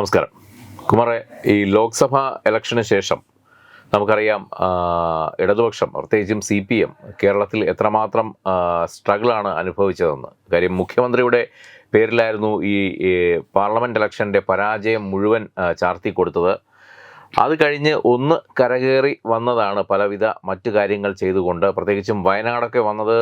നമസ്കാരം. കുമാറെ ഈ ലോക്സഭ ഇലക്ഷന് ശേഷം നമുക്കറിയാം ഇടതുപക്ഷം പ്രത്യേകിച്ചും സി പി എം കേരളത്തിൽ എത്രമാത്രം സ്ട്രഗിളാണ് അനുഭവിച്ചതെന്ന്. കാര്യം മുഖ്യമന്ത്രിയുടെ പേരിലായിരുന്നു ഈ പാർലമെന്റ് ഇലക്ഷന്റെ പരാജയം മുഴുവൻ ചാർത്തി കൊടുത്തത്. അത് കഴിഞ്ഞ് ഒന്ന് കരകയറി വന്നതാണ് പലവിധ മറ്റു കാര്യങ്ങൾ ചെയ്തുകൊണ്ട്. പ്രത്യേകിച്ചും വയനാടൊക്കെ വന്നത്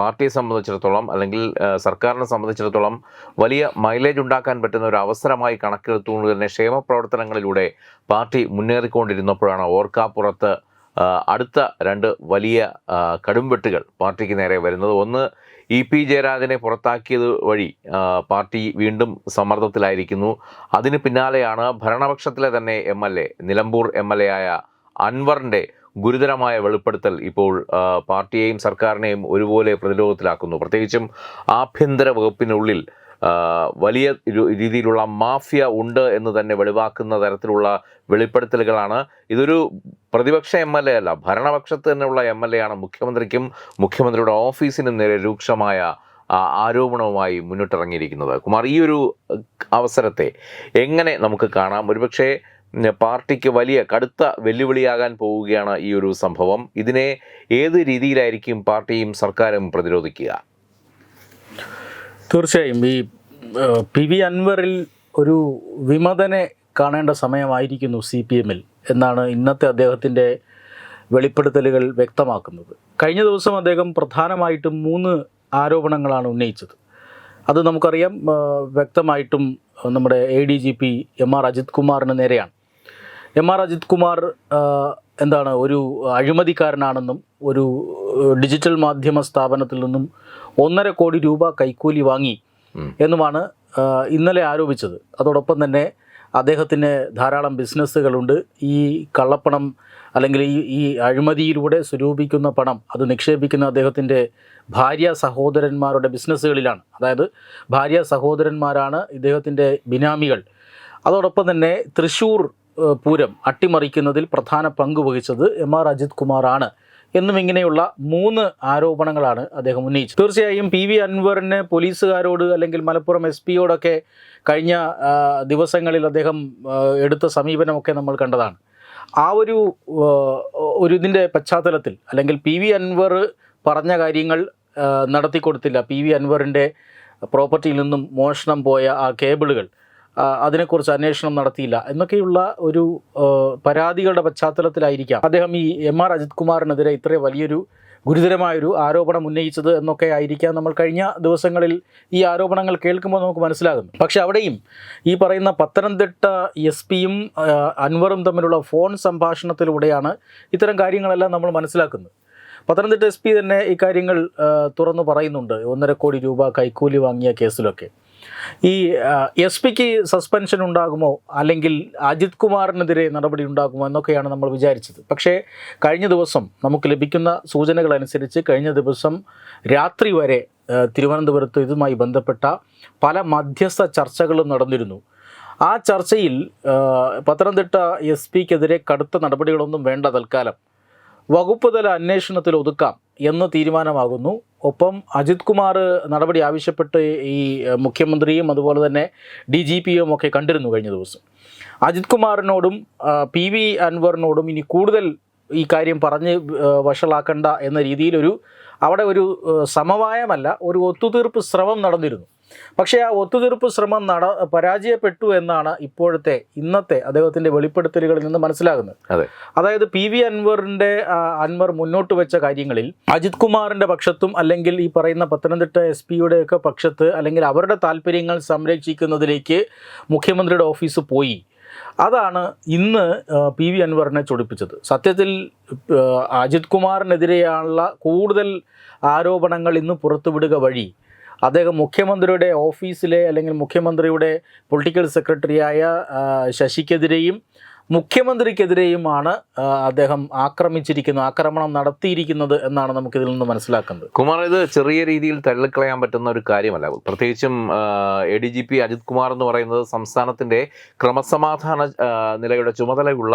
പാർട്ടിയെ സംബന്ധിച്ചിടത്തോളം അല്ലെങ്കിൽ സർക്കാരിനെ സംബന്ധിച്ചിടത്തോളം വലിയ മൈലേജ് ഉണ്ടാക്കാൻ പറ്റുന്ന ഒരു അവസരമായി കണക്കെടുത്തുകൊണ്ട് തന്നെ ക്ഷേമ പ്രവർത്തനങ്ങളിലൂടെ പാർട്ടി മുന്നേറിക്കൊണ്ടിരുന്നപ്പോഴാണ് ഓർക്കാപ്പുറത്ത് അടുത്ത രണ്ട് വലിയ കടുംവെട്ടുകൾ പാർട്ടിക്ക് നേരെ വരുന്നത്. ഒന്ന് ഇ പി ജയരാജനെ പുറത്താക്കിയത് വഴി പാർട്ടി വീണ്ടും സമ്മർദ്ദത്തിലായിരിക്കുന്നു. അതിന് പിന്നാലെയാണ് ഭരണപക്ഷത്തിലെ തന്നെ M L A Nilambur M L A ആയ അൻവറിന്റെ ഗുരുതരമായ വെളിപ്പെടുത്തൽ ഇപ്പോൾ പാർട്ടിയെയും സർക്കാരിനെയും ഒരുപോലെ പ്രതിരോധത്തിലാക്കുന്നു. പ്രത്യേകിച്ചും ആഭ്യന്തര വകുപ്പിനുള്ളിൽ വലിയ രീതിയിലുള്ള മാഫിയ ഉണ്ട് എന്ന് തന്നെ വെളിവാക്കുന്ന തരത്തിലുള്ള വെളിപ്പെടുത്തലുകളാണ്. ഇതൊരു പ്രതിപക്ഷ എം എൽ എ അല്ല ഭരണപക്ഷത്ത് തന്നെയുള്ള എം എൽ എ ആണ് മുഖ്യമന്ത്രിക്കും മുഖ്യമന്ത്രിയുടെ ഓഫീസിനും നേരെ രൂക്ഷമായ ആരോപണവുമായി മുന്നിട്ടിറങ്ങിയിരിക്കുന്നത്. കുമാർ ഈ ഒരു അവസരത്തെ എങ്ങനെ നമുക്ക് കാണാം? ഒരുപക്ഷെ പാർട്ടിക്ക് വലിയ കടുത്ത വെല്ലുവിളിയാകാൻ പോവുകയാണ് ഈ ഒരു സംഭവം. ഇതിനെ ഏത് രീതിയിലായിരിക്കും പാർട്ടിയും സർക്കാരും പ്രതിരോധിക്കുക? തീർച്ചയായും. ഈ പി വി അൻവറിൽ ഒരു വിമതനെ കാണേണ്ട സമയമായിരിക്കുന്നു സി പി എമ്മിൽ എന്നാണ് ഇന്നത്തെ അദ്ദേഹത്തിന്റെ വെളിപ്പെടുത്തലുകൾ വ്യക്തമാക്കുന്നത്. കഴിഞ്ഞ ദിവസം അദ്ദേഹം പ്രധാനമായിട്ടും മൂന്ന് ആരോപണങ്ങളാണ് ഉന്നയിച്ചത്. അത് നമുക്കറിയാം വ്യക്തമായിട്ടും നമ്മുടെ A D G P M R Ajith കുമാറിന് നേരെയാണ്. എം ആർ അജിത് കുമാർ എന്താണ് ഒരു അഴിമതിക്കാരനാണെന്നും ഒരു ഡിജിറ്റൽ മാധ്യമ സ്ഥാപനത്തിൽ നിന്നും ഒന്നര കോടി രൂപ കൈക്കൂലി വാങ്ങി എന്നുമാണ് ഇന്നലെ ആരോപിച്ചത്. അതോടൊപ്പം തന്നെ അദ്ദേഹത്തിന് ധാരാളം ബിസിനസ്സുകളുണ്ട്. ഈ കള്ളപ്പണം അല്ലെങ്കിൽ ഈ ഈ അഴിമതിയിലൂടെ സ്വരൂപിക്കുന്ന പണം അത് നിക്ഷേപിക്കുന്ന അദ്ദേഹത്തിന്റെ ഭാര്യ സഹോദരന്മാരുടെ ബിസിനസ്സുകളിലാണ്. അതായത് ഭാര്യ സഹോദരന്മാരാണ് ഇദ്ദേഹത്തിന്റെ ബിനാമികൾ. അതോടൊപ്പം തന്നെ തൃശ്ശൂർ പൂരം അട്ടിമറിക്കുന്നതിൽ പ്രധാന പങ്ക് വഹിച്ചത് എം ആർ അജിത് കുമാറാണ്. എന്നും ഇങ്ങനെയുള്ള മൂന്ന് ആരോപണങ്ങളാണ് അദ്ദേഹം ഉന്നയിച്ചത്. തീർച്ചയായും പി വി അൻവറിന് പോലീസുകാരോട് അല്ലെങ്കിൽ മലപ്പുറം എസ് പിയോടൊക്കെ കഴിഞ്ഞ ദിവസങ്ങളിൽ അദ്ദേഹം എടുത്ത സമീപനമൊക്കെ നമ്മൾ കണ്ടതാണ്. ആ ഒരു ഒരു ഇതിന്റെ പശ്ചാത്തലത്തിൽ അല്ലെങ്കിൽ പി വി അൻവർ പറഞ്ഞ കാര്യങ്ങൾ നടത്തിക്കൊടുത്തില്ല. പി വി അൻവറിന്റെ പ്രോപ്പർട്ടിയിൽ നിന്നും മോഷണം പോയ ആ കേബിളുകൾ അതിനെക്കുറിച്ച് അന്വേഷണം നടത്തിയില്ല. എന്നൊക്കെയുള്ള ഒരു പരാതികളുടെ പശ്ചാത്തലത്തിലായിരിക്കാം അദ്ദേഹം ഈ എം ആർ അജിത് കുമാറിനെതിരെ ഇത്ര വലിയൊരു ഗുരുതരമായൊരു ആരോപണം ഉന്നയിച്ചത് എന്നൊക്കെ ആയിരിക്കാം നമ്മൾ കഴിഞ്ഞ ദിവസങ്ങളിൽ ഈ ആരോപണങ്ങൾ കേൾക്കുമ്പോൾ നമുക്ക് മനസ്സിലാകുന്നു പക്ഷെ അവിടെയും ഈ പറയുന്ന പത്തനംതിട്ട എസ് പിയും അൻവറും തമ്മിലുള്ള ഫോൺ സംഭാഷണത്തിലൂടെയാണ് ഇത്തരം കാര്യങ്ങളെല്ലാം നമ്മൾ മനസ്സിലാക്കുന്നത്. പത്തനംതിട്ട എസ് പി തന്നെ ഇക്കാര്യങ്ങൾ കാര്യങ്ങൾ തുറന്നു പറയുന്നുണ്ട്. ഒന്നര കോടി രൂപ കൈക്കൂലി വാങ്ങിയ കേസിലൊക്കെ. ഈ എസ് പിക്ക് സസ്പെൻഷൻ ഉണ്ടാകുമോ? അല്ലെങ്കിൽ അജിത് കുമാറിനെതിരെ നടപടി ഉണ്ടാകുമോ എന്നൊക്കെയാണ് നമ്മൾ വിചാരിച്ചത്. പക്ഷേ കഴിഞ്ഞ ദിവസം നമുക്ക് ലഭിക്കുന്ന സൂചനകൾ അനുസരിച്ച് കഴിഞ്ഞ ദിവസം രാത്രി വരെ തിരുവനന്തപുരത്ത് ഇതുമായി ബന്ധപ്പെട്ട പല മധ്യസ്ഥ ചർച്ചകളും നടന്നിരുന്നു. ആ ചർച്ചയിൽ പത്തനംതിട്ട എസ് പിക്കെതിരെ കടുത്ത നടപടികളൊന്നും വേണ്ട തൽക്കാലം. വകുപ്പ് തല അന്വേഷണത്തിൽ ഒതുക്കാം എന്ന് തീരുമാനമാകുന്നു. ഒപ്പം അജിത് കുമാർ നടപടി ആവശ്യപ്പെട്ട് ഈ മുഖ്യമന്ത്രിയും അതുപോലെ തന്നെ ഡി ജി പിയും ഒക്കെ കണ്ടിരുന്നു കഴിഞ്ഞ ദിവസം. അജിത് കുമാറിനോടും പി വി അൻവറിനോടും ഇനി കൂടുതൽ ഈ കാര്യം പറഞ്ഞ് വഷളാക്കണ്ട എന്ന രീതിയിലൊരു അവിടെ ഒരു സമവായമല്ല ഒരു ഒത്തുതീർപ്പ് ശ്രമം നടന്നിരുന്നു. പക്ഷേ ആ ഒത്തുതീർപ്പ് ശ്രമം നട പരാജയപ്പെട്ടു എന്നാണ് ഇപ്പോഴത്തെ ഇന്നത്തെ അദ്ദേഹത്തിന്റെ വെളിപ്പെടുത്തലുകളിൽ നിന്ന് മനസ്സിലാകുന്നത്. അതായത് പി വി അൻവറിന്റെ അൻവർ മുന്നോട്ട് വെച്ച കാര്യങ്ങളിൽ അജിത് കുമാറിന്റെ പക്ഷത്തും അല്ലെങ്കിൽ ഈ പറയുന്ന പത്തനംതിട്ട എസ് പിയുടെയൊക്കെ പക്ഷത്ത് അല്ലെങ്കിൽ അവരുടെ താല്പര്യങ്ങൾ സംരക്ഷിക്കുന്നതിലേക്ക് മുഖ്യമന്ത്രിയുടെ ഓഫീസ് പോയി. അതാണ് ഇന്ന് പി വി അൻവറിനെ ചൊടിപ്പിച്ചത്. സത്യത്തിൽ അജിത് കുമാറിനെതിരെയുള്ള കൂടുതൽ ആരോപണങ്ങൾ ഇന്ന് പുറത്തുവിടുക വഴി അദ്ദേഹം മുഖ്യമന്ത്രിയുടെ ഓഫീസിലെ അല്ലെങ്കിൽ മുഖ്യമന്ത്രിയുടെ പൊളിറ്റിക്കൽ സെക്രട്ടറിയായ ശശിക്കെതിരെയും മുഖ്യമന്ത്രിക്കെതിരെയുമാണ് അദ്ദേഹം ആക്രമിച്ചിരിക്കുന്നത് ആക്രമണം നടത്തിയിരിക്കുന്നത് എന്നാണ് നമുക്ക് ഇതിൽ നിന്ന് മനസ്സിലാക്കുന്നത്. കുമാർ ഇത് ചെറിയ രീതിയിൽ തള്ളിക്കളയാൻ പറ്റുന്ന ഒരു കാര്യമല്ല. പ്രത്യേകിച്ചും A D G P Ajith Kumar എന്ന് പറയുന്നത് സംസ്ഥാനത്തിന്റെ ക്രമസമാധാന നിലയുടെ ചുമതലയുള്ള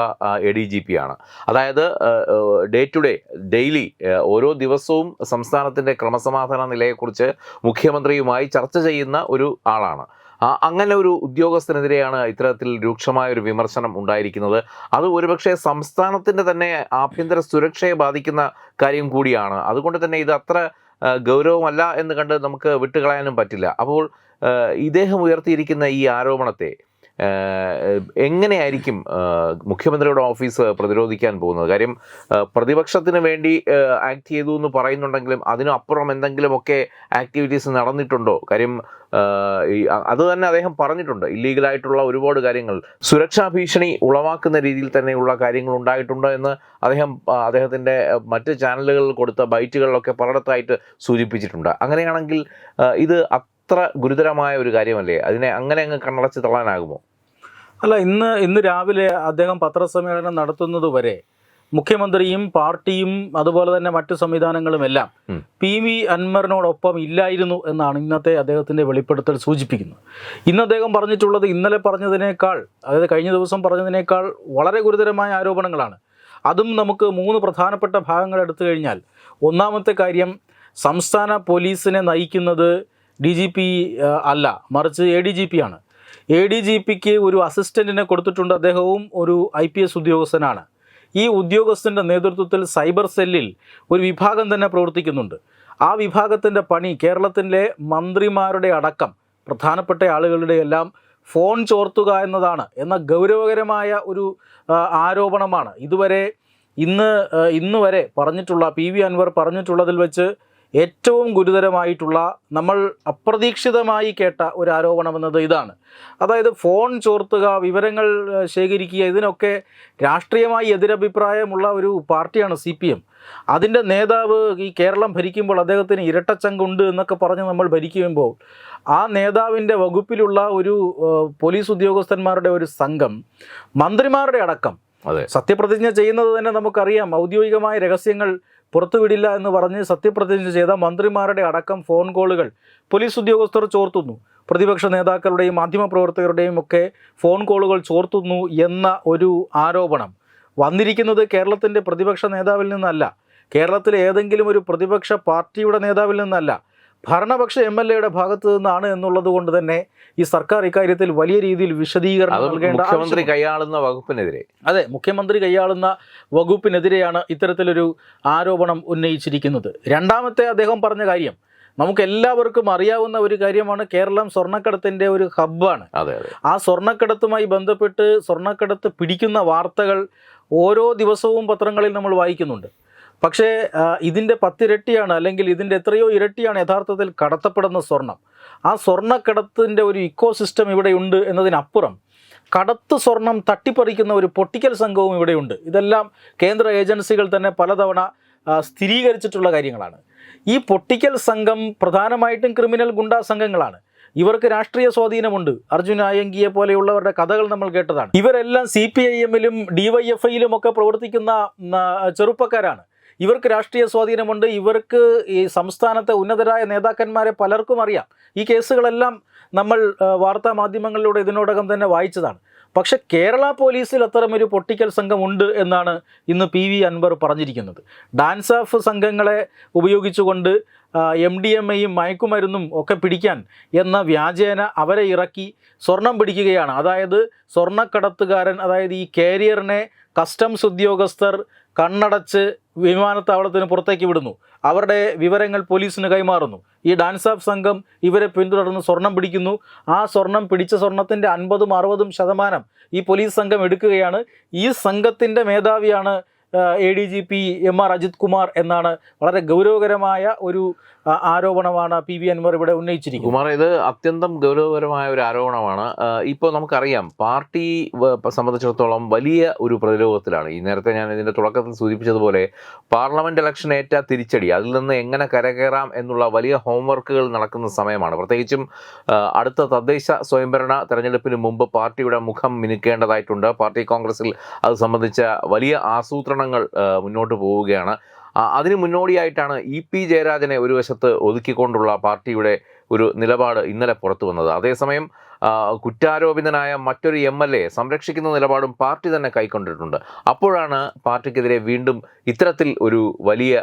എ ഡി ജി പി ആണ്. അതായത് ഡേ ടു ഡേ ഡെയിലി ഓരോ ദിവസവും സംസ്ഥാനത്തിന്റെ ക്രമസമാധാന നിലയെക്കുറിച്ച് മുഖ്യമന്ത്രിയുമായി ചർച്ച ചെയ്യുന്ന ഒരു ആളാണ്. അങ്ങനെ ഒരു ഉദ്യോഗസ്ഥനെതിരെയാണ് ഇത്തരത്തിൽ രൂക്ഷമായ ഒരു വിമർശനം ഉണ്ടായിരിക്കുന്നത്. അത് ഒരുപക്ഷെ സംസ്ഥാനത്തിന്റെ തന്നെ ആഭ്യന്തര സുരക്ഷയെ ബാധിക്കുന്ന കാര്യം കൂടിയാണ്. അതുകൊണ്ട് തന്നെ ഇത് അത്ര ഗൗരവമല്ല എന്ന് കണ്ട് നമുക്ക് വിട്ടുകളയാനും പറ്റില്ല. അപ്പോൾ ഇദ്ദേഹം ഉയർത്തിയിരിക്കുന്ന ഈ ആരോപണത്തെ എങ്ങനെയായിരിക്കും മുഖ്യമന്ത്രിയുടെ ഓഫീസ് പ്രതിരോധിക്കാൻ പോകുന്നത്? കാര്യം പ്രതിപക്ഷത്തിന് വേണ്ടി ആക്ട് ചെയ്തു എന്ന് പറയുന്നുണ്ടെങ്കിലും അതിനപ്പുറം എന്തെങ്കിലുമൊക്കെ ആക്ടിവിറ്റീസ് നടന്നിട്ടുണ്ടോ? കാര്യം അത് തന്നെ അദ്ദേഹം പറഞ്ഞിട്ടുണ്ട്. ഇല്ലീഗലായിട്ടുള്ള ഒരുപാട് കാര്യങ്ങൾ. സുരക്ഷാ ഭീഷണി ഉളവാക്കുന്ന രീതിയിൽ തന്നെയുള്ള കാര്യങ്ങൾ ഉണ്ടായിട്ടുണ്ട് എന്ന് അദ്ദേഹം അദ്ദേഹത്തിന്റെ മറ്റ് ചാനലുകളിൽ കൊടുത്ത ബൈറ്റുകളിലൊക്കെ പലയിടത്തായിട്ട് സൂചിപ്പിച്ചിട്ടുണ്ട്. അങ്ങനെയാണെങ്കിൽ ഇത് അത്ര ഗുരുതരമായ ഒരു കാര്യമല്ലേ? അതിനെ അങ്ങനെ അങ്ങ് കണ്ണടച്ച് തള്ളാനാകുമോ? അല്ല ഇന്ന് ഇന്ന് രാവിലെ അദ്ദേഹം പത്രസമ്മേളനം നടത്തുന്നത് വരെ മുഖ്യമന്ത്രിയും പാർട്ടിയും അതുപോലെ തന്നെ മറ്റു സംവിധാനങ്ങളും എല്ലാം പി വി അൻവറിനോടൊപ്പം ഇല്ലായിരുന്നു എന്നാണ് ഇന്നത്തെ അദ്ദേഹത്തിന്റെ വെളിപ്പെടുത്തൽ സൂചിപ്പിക്കുന്നത്. ഇന്ന് അദ്ദേഹം പറഞ്ഞിട്ടുള്ളത് ഇന്നലെ പറഞ്ഞതിനേക്കാൾ അതായത് കഴിഞ്ഞ ദിവസം പറഞ്ഞതിനേക്കാൾ വളരെ ഗുരുതരമായ ആരോപണങ്ങളാണ്. അതും നമുക്ക് മൂന്ന് പ്രധാനപ്പെട്ട ഭാഗങ്ങൾ എടുത്തു കഴിഞ്ഞാൽ ഒന്നാമത്തെ കാര്യം സംസ്ഥാന പോലീസിനെ നയിക്കുന്നത് ഡി ജി പി അല്ല മറിച്ച് എ ഡി ജി പി ആണ്. എ ഡി ജി പിക്ക് ഒരു അസിസ്റ്റന്റിനെ കൊടുത്തിട്ടുണ്ട് അദ്ദേഹവും ഒരു ഐ പി എസ് ഉദ്യോഗസ്ഥനാണ്. ഈ ഉദ്യോഗസ്ഥന്റെ നേതൃത്വത്തിൽ സൈബർ സെല്ലിൽ ഒരു വിഭാഗം തന്നെ പ്രവർത്തിക്കുന്നുണ്ട്. ആ വിഭാഗത്തിന്റെ പണി കേരളത്തിലെ മന്ത്രിമാരുടെ അടക്കം പ്രധാനപ്പെട്ട ആളുകളുടെ എല്ലാം ഫോൺ ചോർത്തുക എന്നതാണ്. എന്ന ഗൗരവകരമായ ഒരു ആരോപണമാണ്. ഇതുവരെ ഇന്ന് ഇന്ന് വരെ പറഞ്ഞിട്ടുള്ള പി വി അൻവർ പറഞ്ഞിട്ടുള്ളതിൽ വെച്ച് ഏറ്റവും ഗുരുതരമായിട്ടുള്ള നമ്മൾ അപ്രതീക്ഷിതമായി കേട്ട ഒരു ആരോപണം എന്നത് ഇതാണ്. അതായത് ഫോൺ ചോർത്തുക വിവരങ്ങൾ ശേഖരിക്കുക ഇതിനൊക്കെ രാഷ്ട്രീയമായി എതിരഭിപ്രായമുള്ള ഒരു പാർട്ടിയാണ് സി പി എം. അതിന്റെ നേതാവ് ഈ കേരളം ഭരിക്കുമ്പോൾ അദ്ദേഹത്തിന് ഇരട്ടച്ചങ്കുണ്ട് എന്നൊക്കെ പറഞ്ഞ് നമ്മൾ ഭരിക്കുമ്പോൾ ആ നേതാവിന്റെ വകുപ്പിലുള്ള ഒരു പോലീസ് ഉദ്യോഗസ്ഥന്മാരുടെ ഒരു സംഘം മന്ത്രിമാരുടെ അടക്കം അതെ. സത്യപ്രതിജ്ഞ ചെയ്യുന്നത് തന്നെ നമുക്കറിയാം. ഔദ്യോഗികമായ രഹസ്യങ്ങൾ പുറത്തുവിടില്ല എന്ന് പറഞ്ഞ് സത്യപ്രതിജ്ഞ ചെയ്ത മന്ത്രിമാരുടെ അടക്കം ഫോൺ കോളുകൾ പോലീസ് ഉദ്യോഗസ്ഥർ ചോർത്തുന്നു. പ്രതിപക്ഷ നേതാക്കളുടെയും മാധ്യമപ്രവർത്തകരുടെയും ഒക്കെ ഫോൺ കോളുകൾ ചോർത്തുന്നു എന്ന ഒരു ആരോപണം. വന്നിരിക്കുന്നത് കേരളത്തിന്റെ പ്രതിപക്ഷ നേതാവിൽ നിന്നല്ല. കേരളത്തിലെ ഏതെങ്കിലും ഒരു പ്രതിപക്ഷ പാർട്ടിയുടെ നേതാവിൽ നിന്നല്ല. ഭരണപക്ഷ എം എൽ എയുടെ ഭാഗത്ത് നിന്നാണ് എന്നുള്ളത് കൊണ്ട് തന്നെ ഈ സർക്കാർ ഇക്കാര്യത്തിൽ വലിയ രീതിയിൽ വിശദീകരണം നൽകേണ്ട മുഖ്യമന്ത്രി. കൈയാളുന്ന വകുപ്പിനെതിരെ. അതെ മുഖ്യമന്ത്രി കൈയാളുന്ന വകുപ്പിനെതിരെയാണ് ഇത്തരത്തിലൊരു ആരോപണം ഉന്നയിച്ചിരിക്കുന്നത്. രണ്ടാമത്തെ അദ്ദേഹം പറഞ്ഞ കാര്യം നമുക്ക് എല്ലാവർക്കും അറിയാവുന്ന ഒരു കാര്യമാണ് കേരളം സ്വർണക്കടത്തിന്റെ ഒരു ഹബ്ബാണ്. ആ സ്വർണക്കടത്തുമായി ബന്ധപ്പെട്ട് സ്വർണക്കടത്ത് പിടിക്കുന്ന വാർത്തകൾ ഓരോ ദിവസവും പത്രങ്ങളിൽ നമ്മൾ വായിക്കുന്നുണ്ട്. പക്ഷേ ഇതിന്റെ പത്തിരട്ടിയാണ് അല്ലെങ്കിൽ ഇതിന്റെ എത്രയോ ഇരട്ടിയാണ് യഥാർത്ഥത്തിൽ കടത്തപ്പെടുന്ന സ്വർണം. ആ സ്വർണക്കടത്തിന്റെ ഒരു ഇക്കോ സിസ്റ്റം ഇവിടെയുണ്ട് എന്നതിനപ്പുറം കടത്ത് സ്വർണം തട്ടിപ്പറിക്കുന്ന ഒരു പൊട്ടിക്കൽ സംഘവും ഇവിടെയുണ്ട് ഇതെല്ലാം കേന്ദ്ര ഏജൻസികൾ തന്നെ പലതവണ സ്ഥിരീകരിച്ചിട്ടുള്ള കാര്യങ്ങളാണ്. ഈ പൊട്ടിക്കൽ സംഘം പ്രധാനമായിട്ടും ക്രിമിനൽ ഗുണ്ടാ സംഘങ്ങളാണ്. ഇവർക്ക് രാഷ്ട്രീയ സ്വാധീനമുണ്ട്. അർജുൻ ആയങ്കിയെ പോലെയുള്ളവരുടെ കഥകൾ നമ്മൾ കേട്ടതാണ്. ഇവരെല്ലാം സി പി ഐ എമ്മിലും ഡിവൈഎഫ്ഐയിലും ഒക്കെ പ്രവർത്തിക്കുന്ന ഉം, ആ, ചെറുപ്പക്കാരാണ്. ഇവർക്ക് രാഷ്ട്രീയ സ്വാധീനമുണ്ട്. ഇവർക്ക് ഈ സംസ്ഥാനത്തെ ഉന്നതരായ നേതാക്കന്മാരെ പലർക്കും അറിയാം. ഈ കേസുകളെല്ലാം നമ്മൾ വാർത്താ മാധ്യമങ്ങളിലൂടെ ഇതിനോടകം തന്നെ വായിച്ചതാണ്. പക്ഷേ കേരള പോലീസിൽ അത്തരമൊരു പൊട്ടിക്കൽ സംഘമുണ്ട് എന്നാണ് ഇന്ന് പി വി അൻവർ പറഞ്ഞിരിക്കുന്നത്. ഡാൻസ് ഓഫ് സംഘങ്ങളെ ഉപയോഗിച്ചുകൊണ്ട് എം ഡി എം എയും മയക്കുമരുന്നും ഒക്കെ പിടിക്കാൻ എന്ന വ്യാജേന അവരെ ഇറക്കി സ്വർണം പിടിക്കുകയാണ്. അതായത് സ്വർണക്കടത്തുകാരൻ അതായത് ഈ കാരിയറിനെ കസ്റ്റംസ് ഉദ്യോഗസ്ഥർ കണ്ണടച്ച് വിമാനത്താവളത്തിന് പുറത്തേക്ക് വിടുന്നു. അവരുടെ വിവരങ്ങൾ പോലീസിന് കൈമാറുന്നു. ഈ ഡാൻസ് ഓഫ് സംഘം ഇവരെ പിന്തുടർന്ന് സ്വർണം പിടിക്കുന്നു. ആ സ്വർണം പിടിച്ച സ്വർണത്തിന്റെ അൻപതും അറുപതും ശതമാനം ഈ പോലീസ് സംഘം എടുക്കുകയാണ്. ഈ സംഘത്തിന്റെ മേധാവിയാണ് A D G P M R Ajith Kumar എന്നാണ് വളരെ ഗൗരവകരമായ ഒരു ആരോപണമാണ് പി വി അൻവർ ഇവിടെ ഉന്നയിച്ചിരിക്കുന്നത്. കുമാർ ഇത് അത്യന്തം ഗൗരവകരമായ ഒരു ആരോപണമാണ്. ഇപ്പോൾ നമുക്കറിയാം പാർട്ടി സംബന്ധിച്ചിടത്തോളം വലിയ ഒരു പ്രതിരോധത്തിലാണ്. ഈ നേരത്തെ ഞാൻ ഇതിന്റെ തുടക്കത്തിൽ സൂചിപ്പിച്ചതുപോലെ പാർലമെന്റ് ഇലക്ഷൻ ഏറ്റ തിരിച്ചടി അതിൽ നിന്ന് എങ്ങനെ കരകയറാം എന്നുള്ള വലിയ ഹോംവർക്കുകൾ നടക്കുന്ന സമയമാണ്. പ്രത്യേകിച്ചും അടുത്ത തദ്ദേശ സ്വയംഭരണ തെരഞ്ഞെടുപ്പിന് മുമ്പ് പാർട്ടിയുടെ മുഖം മിനുക്കേണ്ടതായിട്ടുണ്ട്. പാർട്ടി കോൺഗ്രസിൽ അത് സംബന്ധിച്ച വലിയ ആസൂത്രണങ്ങൾ ആ, മുന്നോട്ട് പോവുകയാണ്. അതിന് മുന്നോടിയായിട്ടാണ് ഇ പി ജയരാജനെ ഒരു വശത്ത് ഒതുക്കിക്കൊണ്ടുള്ള പാർട്ടിയുടെ ഒരു നിലപാട് ഇന്നലെ പുറത്തു വന്നത്. അതേസമയം കുറ്റാരോപിതനായ മറ്റൊരു എം എൽ എ സംരക്ഷിക്കുന്ന നിലപാടും പാർട്ടി തന്നെ കൈക്കൊണ്ടിട്ടുണ്ട്. അപ്പോഴാണ് പാർട്ടിക്കെതിരെ വീണ്ടും ഇത്തരത്തിൽ ഒരു വലിയ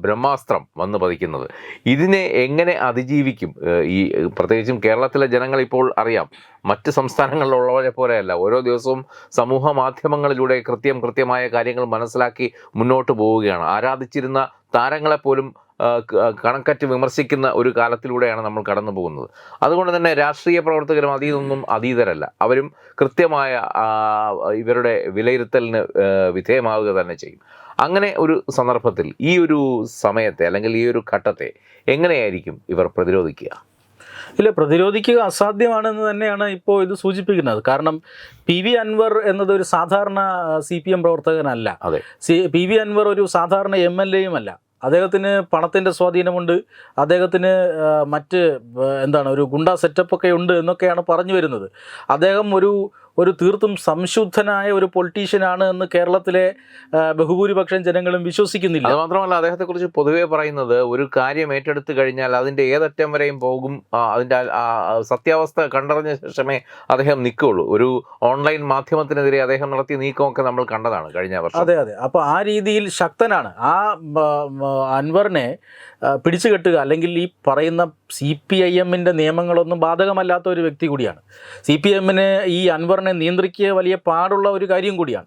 ബ്രഹ്മാസ്ത്രം വന്ന് പതിക്കുന്നത്. ഇതിനെ എങ്ങനെ അതിജീവിക്കും? ഈ പ്രത്യേകിച്ചും കേരളത്തിലെ ജനങ്ങൾ ഇപ്പോൾ അറിയാം. മറ്റ് സംസ്ഥാനങ്ങളിലുള്ളവരെ പോലെയല്ല. ഓരോ ദിവസവും സമൂഹ മാധ്യമങ്ങളിലൂടെ കൃത്യം കൃത്യമായ കാര്യങ്ങൾ മനസ്സിലാക്കി മുന്നോട്ട് പോവുകയാണ്. ആരാധിച്ചിരുന്ന താരങ്ങളെപ്പോലും കണക്കറ്റ് വിമർശിക്കുന്ന ഒരു കാലത്തിലൂടെയാണ് നമ്മൾ കടന്നു പോകുന്നത്. അതുകൊണ്ട് തന്നെ രാഷ്ട്രീയ പ്രവർത്തകരും അതീതൊന്നും അതീതരല്ല. അവരും കൃത്യമായ ഇവരുടെ വിലയിരുത്തലിന് വിധേയമാവുക തന്നെ ചെയ്യും. അങ്ങനെ ഒരു സന്ദർഭത്തിൽ ഈ ഒരു സമയത്തെ അല്ലെങ്കിൽ ഈ ഒരു ഘട്ടത്തെ എങ്ങനെയായിരിക്കും ഇവർ പ്രതിരോധിക്കുക? ഇല്ല പ്രതിരോധിക്കുക അസാധ്യമാണെന്ന് തന്നെയാണ് ഇപ്പോൾ ഇത് സൂചിപ്പിക്കുന്നത്. കാരണം പി വി അൻവർ എന്നത് ഒരു സാധാരണ സി പി എം പ്രവർത്തകനല്ല. അതെ. സി പി വി അൻവർ ഒരു സാധാരണ എം എൽ എയും അല്ല അദ്ദേഹത്തിന് പണത്തിന്റെ സ്വാധീനമുണ്ട്. അദ്ദേഹത്തിന് മറ്റ് എന്താണ് ഒരു ഗുണ്ട സെറ്റപ്പൊക്കെ ഉണ്ട് എന്നൊക്കെയാണ് പറഞ്ഞു വരുന്നത്. അദ്ദേഹം ഒരു ഒരു തീർത്തും സംശുദ്ധനായ ഒരു പൊളിറ്റീഷ്യനാണ് എന്ന് കേരളത്തിലെ ബഹുഭൂരിപക്ഷം ജനങ്ങളും വിശ്വസിക്കുന്നില്ല. അത് മാത്രമല്ല അദ്ദേഹത്തെക്കുറിച്ച് പൊതുവെ പറയുന്നത് ഒരു കാര്യം ഏറ്റെടുത്തു കഴിഞ്ഞാൽ അതിന്റെ ഏതറ്റം വരെയും പോകും അതിന്റെ സത്യാവസ്ഥ കണ്ടറിഞ്ഞ ശേഷമേ അദ്ദേഹം നിൽക്കുകയുള്ളൂ. ഒരു ഓൺലൈൻ മാധ്യമത്തിനെതിരെ അദ്ദേഹം നടത്തിയ നീക്കമൊക്കെ നമ്മൾ കണ്ടതാണ് കഴിഞ്ഞ വർഷം. അതെ അതെ. അപ്പോൾ ആ രീതിയിൽ ശക്തനാണ്. ആ അൻവറിനെ പിടിച്ചു കെട്ടുക അല്ലെങ്കിൽ ഈ പറയുന്ന സി പി ഐ എമ്മിന്റെ നിയമങ്ങളൊന്നും ബാധകമല്ലാത്ത ഒരു വ്യക്തി കൂടിയാണ്. സി പി എമ്മിന് ഈ അൻവറിനെ നിയന്ത്രിക്കുക വലിയ പാടുള്ള ഒരു കാര്യം കൂടിയാണ്.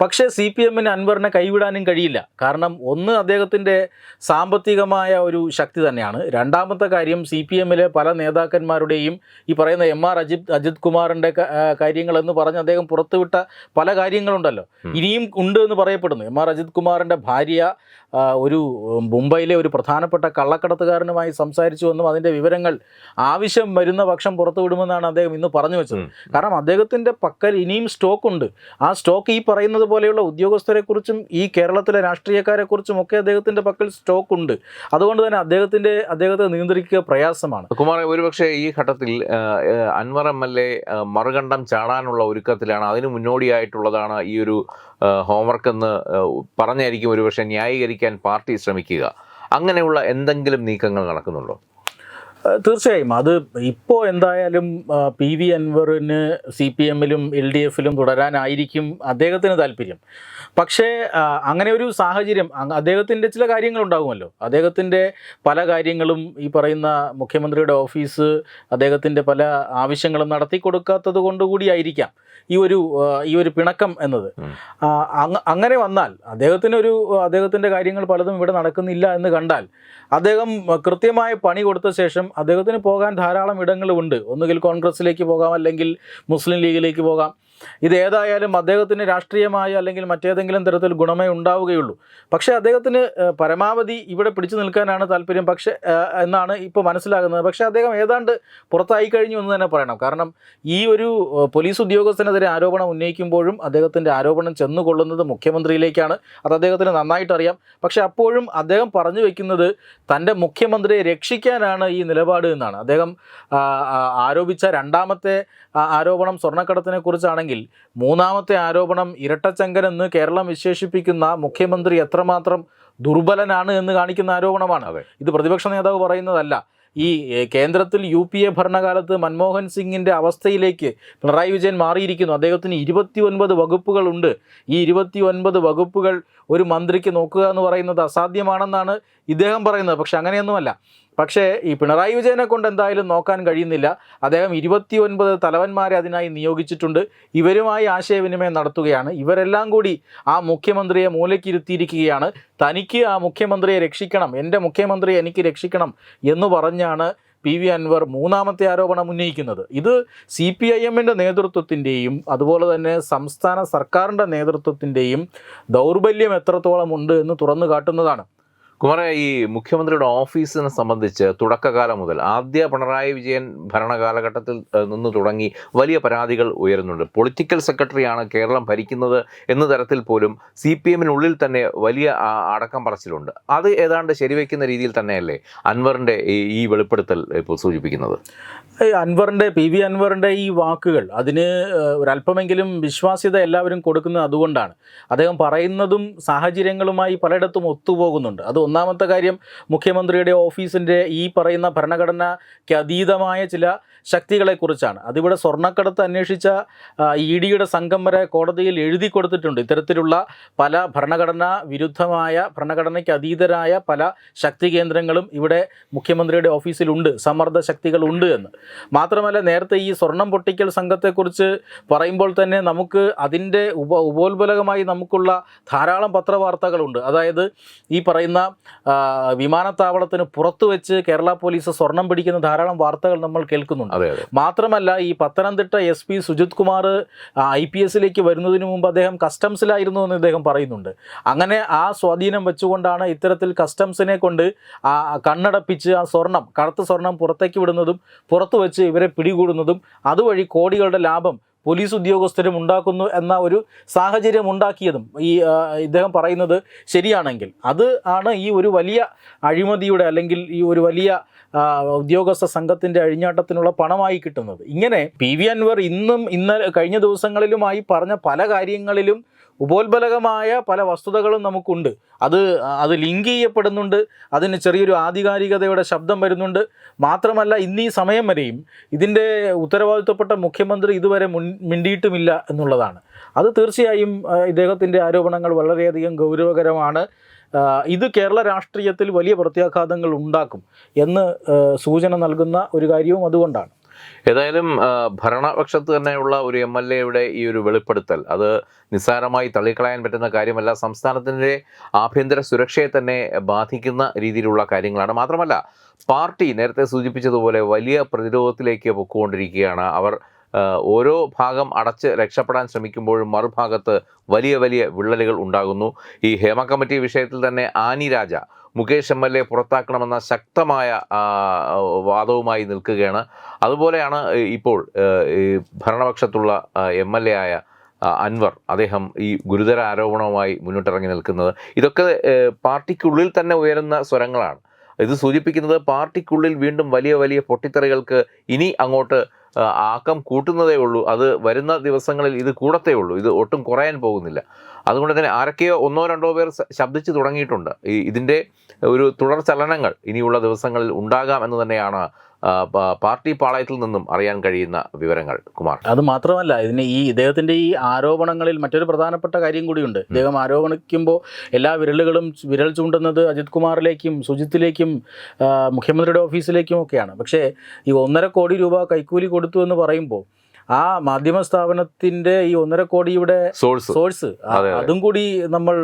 പക്ഷേ സി പി എമ്മിന് അൻവറിനെ കൈവിടാനും കഴിയില്ല. കാരണം ഒന്ന് അദ്ദേഹത്തിന്റെ സാമ്പത്തികമായ ഒരു ശക്തി തന്നെയാണ്. രണ്ടാമത്തെ കാര്യം സി പി എമ്മിലെ പല നേതാക്കന്മാരുടെയും ഈ പറയുന്ന എം ആർ അജിത് അജിത് കുമാറിന്റെ കാര്യങ്ങളെന്ന് പറഞ്ഞ് അദ്ദേഹം പുറത്തുവിട്ട പല കാര്യങ്ങളുണ്ടല്ലോ. ഇനിയും ഉണ്ട് എന്ന് പറയപ്പെടുന്നു. എം ആർ അജിത് കുമാറിന്റെ ഭാര്യ ഒരു മുംബൈയിലെ ഒരു പ്രധാനപ്പെട്ട കള്ളക്കടത്തുകാരനുമായി സംസാരിച്ചു എന്നും അതിന്റെ വിവരങ്ങൾ ആവശ്യം വരുന്ന പക്ഷം പുറത്തുവിടുമെന്നാണ് അദ്ദേഹം ഇന്ന് പറഞ്ഞു വെച്ചത്. കാരണം അദ്ദേഹത്തിന്റെ പക്കൽ ഇനിയും സ്റ്റോക്ക് ഉണ്ട് ആ സ്റ്റോക്ക് ഈ പറയുന്നത് പോലെയുള്ള ഉദ്യോഗസ്ഥരെക്കുറിച്ചും ഈ കേരളത്തിലെ രാഷ്ട്രീയക്കാരെക്കുറിച്ചും ഒക്കെ അദ്ദേഹത്തിന്റെ പക്കൽ സ്റ്റോക്ക് ഉണ്ട് അതുകൊണ്ട് തന്നെ അദ്ദേഹത്തിന്റെ അദ്ദേഹത്തെ നിയന്ത്രിക്കുക പ്രയാസമാണ്. കുമാർ ഒരുപക്ഷെ ഈ ഘട്ടത്തിൽ അൻവർ എം എൽ എ മറുകണ്ഠം ചാടാനുള്ള ഒരുക്കത്തിലാണ് അതിന് മുന്നോടിയായിട്ടുള്ളതാണ് ഈ ഒരു ഹോംവർക്ക് എന്ന് പറഞ്ഞായിരിക്കും ഒരുപക്ഷെ ന്യായീകരിക്കാൻ പാർട്ടി ശ്രമിക്കുക. അങ്ങനെയുള്ള എന്തെങ്കിലും നീക്കങ്ങൾ നടക്കുന്നുണ്ടോ? തീർച്ചയായും. അത് ഇപ്പോൾ എന്തായാലും പി വി അൻവറിന് സി പി എമ്മിലും എൽ ഡി എഫിലും തുടരാനായിരിക്കും അദ്ദേഹത്തിന് താല്പര്യം. പക്ഷേ അങ്ങനെ ഒരു സാഹചര്യം അദ്ദേഹത്തിന്റെ ചില കാര്യങ്ങളുണ്ടാകുമല്ലോ. അദ്ദേഹത്തിന്റെ പല കാര്യങ്ങളും ഈ പറയുന്ന മുഖ്യമന്ത്രിയുടെ ഓഫീസ് അദ്ദേഹത്തിന്റെ പല ആവശ്യങ്ങളും നടത്തി കൊടുക്കാത്തത് കൊണ്ടുകൂടിയായിരിക്കാം ഈ ഒരു ഈ ഒരു പിണക്കം എന്നത്. അങ്ങനെ വന്നാൽ അദ്ദേഹത്തിനൊരു അദ്ദേഹത്തിന്റെ കാര്യങ്ങൾ പലതും ഇവിടെ നടക്കുന്നില്ല എന്ന് കണ്ടാൽ അദ്ദേഹം കൃത്യമായ പണി കൊടുത്ത ശേഷം അദ്ദേഹത്തിന് പോകാൻ ധാരാളം ഇടങ്ങളുണ്ട്. ഒന്നുകിൽ കോൺഗ്രസ്സിലേക്ക് പോകാം അല്ലെങ്കിൽ മുസ്ലിം ലീഗിലേക്ക് പോകാം. ഇത് ഏതായാലും അദ്ദേഹത്തിന് രാഷ്ട്രീയമായ അല്ലെങ്കിൽ മറ്റേതെങ്കിലും തരത്തിൽ ഗുണമേ ഉണ്ടാവുകയുള്ളൂ. പക്ഷേ അദ്ദേഹത്തിന് പരമാവധി ഇവിടെ പിടിച്ചു നിൽക്കാനാണ് താല്പര്യം. പക്ഷേ എന്നാണ് ഇപ്പോൾ മനസ്സിലാകുന്നത്. പക്ഷേ അദ്ദേഹം ഏതാണ്ട് പുറത്തായി കഴിഞ്ഞു എന്ന് തന്നെ പറയണം. കാരണം ഈ ഒരു പോലീസ് ഉദ്യോഗസ്ഥനെതിരെ ആരോപണം ഉന്നയിക്കുമ്പോഴും അദ്ദേഹത്തിന്റെ ആരോപണം ചെന്നുകൊള്ളുന്നത് മുഖ്യമന്ത്രിയിലേക്കാണ്. അത് അദ്ദേഹത്തിന് നന്നായിട്ട് അറിയാം പക്ഷേ അപ്പോഴും അദ്ദേഹം പറഞ്ഞു വയ്ക്കുന്നത് തന്റെ മുഖ്യമന്ത്രിയെ രക്ഷിക്കാനാണ് ഈ നിലപാട് എന്നാണ്. അദ്ദേഹം ആരോപിച്ച രണ്ടാമത്തെ ആരോപണം സ്വർണക്കടത്തിനെ കുറിച്ചാണെങ്കിൽ മൂന്നാമത്തെ ആരോപണം ഇരട്ടച്ചങ്കനെന്ന് കേരളം വിശേഷിപ്പിക്കുന്ന മുഖ്യമന്ത്രി എത്രമാത്രം ദുർബലനാണ് എന്ന് കാണിക്കുന്ന ആരോപണമാണ്. ഇത് പ്രതിപക്ഷ നേതാവ് പറയുന്നതല്ല. ഈ കേന്ദ്രത്തിൽ യു പി എ ഭരണകാലത്ത് മൻമോഹൻ സിംഗിന്റെ അവസ്ഥയിലേക്ക് പിണറായി വിജയൻ മാറിയിരിക്കുന്നു. അദ്ദേഹത്തിന് ഇരുപത്തി ഒൻപത് വകുപ്പുകളുണ്ട്. ഈ ഇരുപത്തി ഒൻപത് വകുപ്പുകൾ ഒരു മന്ത്രിക്ക് നോക്കുക എന്ന് പറയുന്നത് അസാധ്യമാണെന്നാണ് ഇദ്ദേഹം പറയുന്നത്. പക്ഷെ അങ്ങനെയൊന്നുമല്ല. പക്ഷേ ഈ പിണറായി വിജയനെ കൊണ്ട് എന്തായാലും നോക്കാൻ കഴിയുന്നില്ല. അദ്ദേഹം ഇരുപത്തി ഒൻപത് തലവന്മാരെ അതിനായി നിയോഗിച്ചിട്ടുണ്ട്. ഇവരുമായി ആശയവിനിമയം നടത്തുകയാണ്. ഇവരെല്ലാം കൂടി ആ മുഖ്യമന്ത്രിയെ മൂലക്കിരുത്തിയിരിക്കുകയാണ് തനിക്ക് ആ മുഖ്യമന്ത്രിയെ രക്ഷിക്കണം എന്റെ മുഖ്യമന്ത്രിയെ എനിക്ക് രക്ഷിക്കണം എന്ന് പറഞ്ഞാണ് പി വി അൻവർ മൂന്നാമത്തെ ആരോപണം ഉന്നയിക്കുന്നത്. ഇത് സി പി ഐ എമ്മിന്റെ നേതൃത്വത്തിന്റെയും അതുപോലെ തന്നെ സംസ്ഥാന സർക്കാരിന്റെ നേതൃത്വത്തിന്റെയും ദൗർബല്യം എത്രത്തോളം ഉണ്ട് എന്ന് തുറന്നു കാട്ടുന്നതാണ്. കുമാറെ ഈ മുഖ്യമന്ത്രിയുടെ ഓഫീസിനെ സംബന്ധിച്ച് തുടക്കകാലം മുതൽ ആദ്യ പിണറായി വിജയൻ ഭരണകാലഘട്ടത്തിൽ നിന്ന് തുടങ്ങി വലിയ പരാതികൾ ഉയരുന്നുണ്ട്. പൊളിറ്റിക്കൽ സെക്രട്ടറിയാണ് കേരളം ഭരിക്കുന്നത് എന്ന തരത്തിൽ പോലും സി പി എമ്മിനുള്ളിൽ തന്നെ വലിയ അടക്കം പറച്ചിലുണ്ട്. അത് ഏതാണ്ട് ശരിവെക്കുന്ന രീതിയിൽ തന്നെയല്ലേ അൻവറിന്റെ ഈ വെളിപ്പെടുത്തൽ ഇപ്പോൾ സൂചിപ്പിക്കുന്നത്? അൻവറിന്റെ പി വി അൻവറിന്റെ ഈ വാക്കുകൾ അതിന് ഒരല്പമെങ്കിലും വിശ്വാസ്യത എല്ലാവരും കൊടുക്കുന്നത് അതുകൊണ്ടാണ്. അദ്ദേഹം പറയുന്നതും സാഹചര്യങ്ങളുമായി പലയിടത്തും ഒത്തുപോകുന്നുണ്ട്. അത് ഒന്നാമത്തെ കാര്യം മുഖ്യമന്ത്രിയുടെ ഓഫീസിന്റെ ഈ പറയുന്ന ഭരണഘടനയ്ക്ക് അതീതമായ ചില ശക്തികളെക്കുറിച്ചാണ്. അതിവിടെ സ്വർണക്കടത്ത് അന്വേഷിച്ച ഇ ഡിയുടെ സംഘം വരെ കോടതിയിൽ എഴുതി കൊടുത്തിട്ടുണ്ട്. ഇത്തരത്തിലുള്ള പല ഭരണഘടനാ വിരുദ്ധമായ ഭരണഘടനയ്ക്ക് അതീതരായ പല ശക്തി കേന്ദ്രങ്ങളും ഇവിടെ മുഖ്യമന്ത്രിയുടെ ഓഫീസിലുണ്ട്. സമ്മർദ്ദ ശക്തികളുണ്ട് എന്ന്. മാത്രമല്ല നേരത്തെ ഈ സ്വർണം പൊട്ടിക്കൽ സംഘത്തെക്കുറിച്ച് പറയുമ്പോൾ തന്നെ നമുക്ക് അതിന്റെ ഉപ ഉപോത്ബലകമായി നമുക്കുള്ള ധാരാളം പത്രവാർത്തകളുണ്ട്. അതായത് ഈ പറയുന്ന വിമാനത്താവളത്തിന് പുറത്തു വെച്ച് കേരള പോലീസ് സ്വർണം പിടിക്കുന്ന ധാരാളം വാർത്തകൾ നമ്മൾ കേൾക്കുന്നുണ്ട്. മാത്രമല്ല ഈ Pathanamthitta S P Sujith Kumar I P എസിലേക്ക് വരുന്നതിന് മുമ്പ് അദ്ദേഹം കസ്റ്റംസിലായിരുന്നു എന്ന് ഇദ്ദേഹം പറയുന്നുണ്ട്. അങ്ങനെ ആ സ്വാധീനം വെച്ചുകൊണ്ടാണ് ഇത്തരത്തിൽ കസ്റ്റംസിനെ കൊണ്ട് ആ കണ്ണടപ്പിച്ച് ആ സ്വർണം കറുത്ത സ്വർണം പുറത്തേക്ക് വിടുന്നതും പുറത്തു വെച്ച് ഇവരെ പിടികൂടുന്നതും അതുവഴി കോടികളുടെ ലാഭം പോലീസ് ഉദ്യോഗസ്ഥരും ഉണ്ടാക്കുന്നു എന്ന ഒരു സാഹചര്യം ഉണ്ടാക്കിയതും ഈ ഇദ്ദേഹം പറയുന്നത് ശരിയാണെങ്കിൽ. അത് ആണ് ഈ ഒരു വലിയ അഴിമതിയുടെ അല്ലെങ്കിൽ ഈ ഒരു വലിയ ഉദ്യോഗസ്ഥ സംഘത്തിന്റെ അഴിഞ്ഞാട്ടത്തിനുള്ള പണമായി കിട്ടുന്നത്. ഇങ്ങനെ പി വി അൻവർ ഇന്നും ഇന്നലെ കഴിഞ്ഞ ദിവസങ്ങളിലുമായി പറഞ്ഞ പല കാര്യങ്ങളിലും ഉപോത്ബലകമായ പല വസ്തുതകളും നമുക്കുണ്ട്. അത് അത് ലിങ്ക് ചെയ്യപ്പെടുന്നുണ്ട്. അതിന് ചെറിയൊരു ആധികാരികതയുടെ ശബ്ദം വരുന്നുണ്ട്. മാത്രമല്ല ഇന്ന് ഈ സമയം വരെയും ഇതിന്റെ ഉത്തരവാദിത്വപ്പെട്ട മുഖ്യമന്ത്രി ഇതുവരെ മുൻ മിണ്ടിയിട്ടുമില്ല എന്നുള്ളതാണ്. അത് തീർച്ചയായും ഇദ്ദേഹത്തിന്റെ ആരോപണങ്ങൾ വളരെയധികം ഗൗരവകരമാണ്. ഇത് കേരള രാഷ്ട്രീയത്തിൽ വലിയ പ്രത്യാഘാതങ്ങൾ ഉണ്ടാക്കും എന്ന് സൂചന നൽകുന്ന ഒരു കാര്യവും അതുകൊണ്ടാണ്. ഏതായാലും ഭരണപക്ഷത്ത് തന്നെയുള്ള ഒരു എം എൽ എയുടെ ഈ ഒരു വെളിപ്പെടുത്തൽ അത് നിസ്സാരമായി തള്ളിക്കളയാൻ പറ്റുന്ന കാര്യമല്ല. സംസ്ഥാനത്തിന്റെ ആഭ്യന്തര സുരക്ഷയെ തന്നെ ബാധിക്കുന്ന രീതിയിലുള്ള കാര്യങ്ങളാണ്. മാത്രമല്ല പാർട്ടി നേരത്തെ സൂചിപ്പിച്ചതുപോലെ വലിയ പ്രതിരോധത്തിലേക്ക് പൊക്കുകൊണ്ടിരിക്കുകയാണ് അവർ ഓരോ ഭാഗം അടച്ച് രക്ഷപ്പെടാൻ ശ്രമിക്കുമ്പോഴും മറുഭാഗത്ത് വലിയ വലിയ വിള്ളലുകൾ ഉണ്ടാകുന്നു. ഈ ഹേമ കമ്മിറ്റി വിഷയത്തിൽ തന്നെ Annie Raja Mukesh M L A പുറത്താക്കണമെന്ന ശക്തമായ വാദവുമായി നിൽക്കുകയാണ്. അതുപോലെയാണ് ഇപ്പോൾ ഭരണപക്ഷത്തുള്ള എം എൽ എ ആയ അൻവർ അദ്ദേഹം ഈ ഗുരുതര ആരോപണവുമായി മുന്നോട്ടിറങ്ങി നിൽക്കുന്നത്. ഇതൊക്കെ പാർട്ടിക്കുള്ളിൽ തന്നെ ഉയരുന്ന സ്വരങ്ങളാണ്. ഇത് സൂചിപ്പിക്കുന്നത് പാർട്ടിക്കുള്ളിൽ വീണ്ടും വലിയ വലിയ പൊട്ടിത്തെറികൾക്ക് ഇനി അങ്ങോട്ട് ആക്കം കൂട്ടുന്നതേ ഉള്ളൂ. അത് വരുന്ന ദിവസങ്ങളിൽ ഇത് കൂടത്തേ ഉള്ളൂ ഇത് ഒട്ടും കുറയാൻ പോകുന്നില്ല. അതുകൊണ്ട് തന്നെ ആരൊക്കെയോ ഒന്നോ രണ്ടോ പേർ ശബ്ദിച്ചു തുടങ്ങിയിട്ടുണ്ട്. ഈ ഇതിന്റെ ഒരു തുടർ ചലനങ്ങൾ ഇനിയുള്ള ദിവസങ്ങളിൽ ഉണ്ടാകാം എന്ന് തന്നെയാണ് പാർട്ടി പാളയത്തിൽ നിന്നും അറിയാൻ കഴിയുന്ന വിവരങ്ങൾ കുമാർ. അത് മാത്രമല്ല ഇതിന് ഈ ഇദ്ദേഹത്തിന്റെ ഈ ആരോപണങ്ങളിൽ മറ്റൊരു പ്രധാനപ്പെട്ട കാര്യം കൂടിയുണ്ട്. ഇദ്ദേഹം ആരോപണിക്കുമ്പോൾ എല്ലാ വിരലുകളും വിരൽ ചൂണ്ടുന്നത് അജിത് കുമാറിലേക്കും സുജിത്തിലേക്കും മുഖ്യമന്ത്രിയുടെ ഓഫീസിലേക്കും ഒക്കെയാണ്. പക്ഷേ ഈ ഒന്നര കോടി രൂപ കൈക്കൂലി കൊടുത്തു എന്ന് പറയുമ്പോൾ ആ മാധ്യമ സ്ഥാപനത്തിന്റെ ഈ ഒന്നര കോടിയുടെ സോഴ്സ് സോഴ്സ് അതെ, കൂടി നമ്മൾ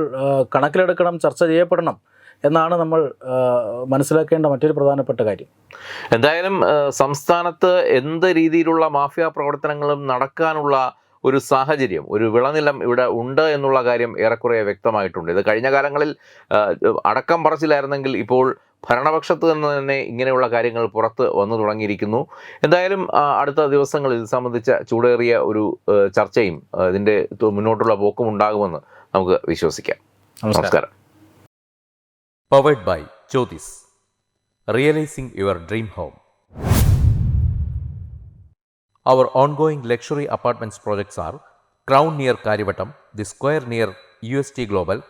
കണക്കിലെടുക്കണം ചർച്ച ചെയ്യപ്പെടണം എന്നാണ് നമ്മൾ മനസ്സിലാക്കേണ്ട മറ്റൊരു പ്രധാനപ്പെട്ട കാര്യം. എന്തായാലും സംസ്ഥാനത്ത് എന്ത് രീതിയിലുള്ള മാഫിയ പ്രവർത്തനങ്ങളും നടക്കാനുള്ള ഒരു സാഹചര്യം ഒരു വിളനിലം ഇവിടെ ഉണ്ട് എന്നുള്ള കാര്യം ഏറെക്കുറെ വ്യക്തമായിട്ടുണ്ട്. ഇത് കഴിഞ്ഞ കാലങ്ങളിൽ അടക്കം പറച്ചിലായിരുന്നെങ്കിൽ ഇപ്പോൾ ഭരണപക്ഷത്ത് നിന്ന് തന്നെ ഇങ്ങനെയുള്ള കാര്യങ്ങൾ പുറത്ത് വന്നു തുടങ്ങിയിരിക്കുന്നു. എന്തായാലും അടുത്ത ദിവസങ്ങളിൽ ഇത് സംബന്ധിച്ച ചൂടേറിയ ഒരു ചർച്ചയും ഇതിന്റെ മുന്നോട്ടുള്ള പോക്കും ഉണ്ടാകുമെന്ന് നമുക്ക് വിശ്വസിക്കാം. നമസ്കാരം. Powered by Jyothis realising your dream home our ongoing luxury by projects R crown near Kariavattom the square near U S T Crown